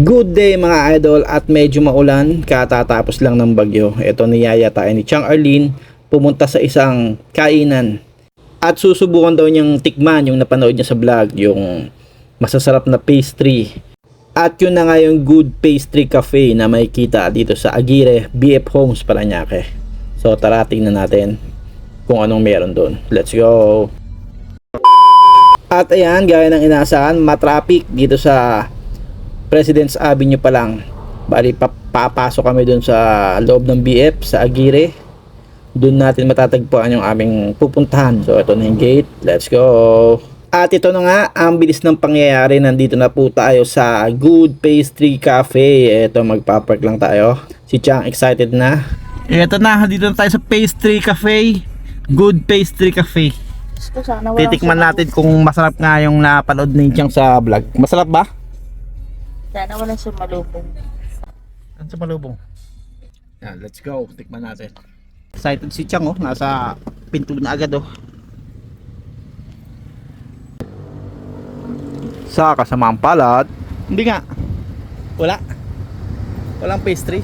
Good day mga idol at medyo maulan katatapos lang ng bagyo. Ito niyaya tayo ni Chang Arlene pumunta sa isang kainan at susubukan daw niyang tikman yung napanood niya sa vlog yung masasarap na pastry. At yun na nga yung Good Pastry Cafe na makikita dito sa Aguirre BF Homes Paranaque. So tara tingnan natin kung anong meron doon. Let's go! At ayan, gaya ng inaasahan, matraffic dito sa President's Avenue pa lang. Bali, pa- papasok kami dun sa loob ng BF, sa Aguirre. Doon natin matatagpuan yung aming pupuntahan. So, ito na yung gate. Let's go! At ito na nga, ang bilis ng pangyayari. Nandito na po tayo sa Good Pastry Cafe. Ito, magpapark lang tayo. Si Chang excited na. Ito na, dito na tayo sa Pastry Cafe. Good Pastry Cafe. Titikman natin kung masarap nga yung napanood ni Chang sa vlog. Masarap ba? Sana walang sumalubong. Ano sa malubong? Yan, let's go. Tikman natin. Excited si Chang oh. Nasa pinto na agad oh. Sa kasamaang palad. Hindi nga. Wala. Walang pastry.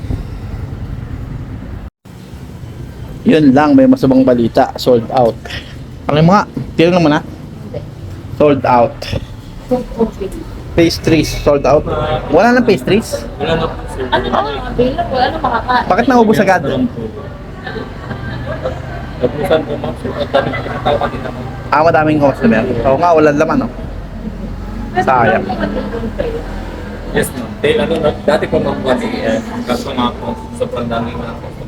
Yun lang, may masabang balita. Sold out. Ano mo nga? Tira mo na. Sold out. Pastries, sold out. Wala nang pastries? Ano na available? Ano makakain? Bakit naubos agad? Nabusan po ma'am, so ang daming pinatao kanina ma'am. Ah, madaming customer. Oo nga, walang laman, no? Sayang. Yes ma'am. Dahil ano, na- dati po ma'am kasi, eh, kaso nga po, sobrang daming mga po.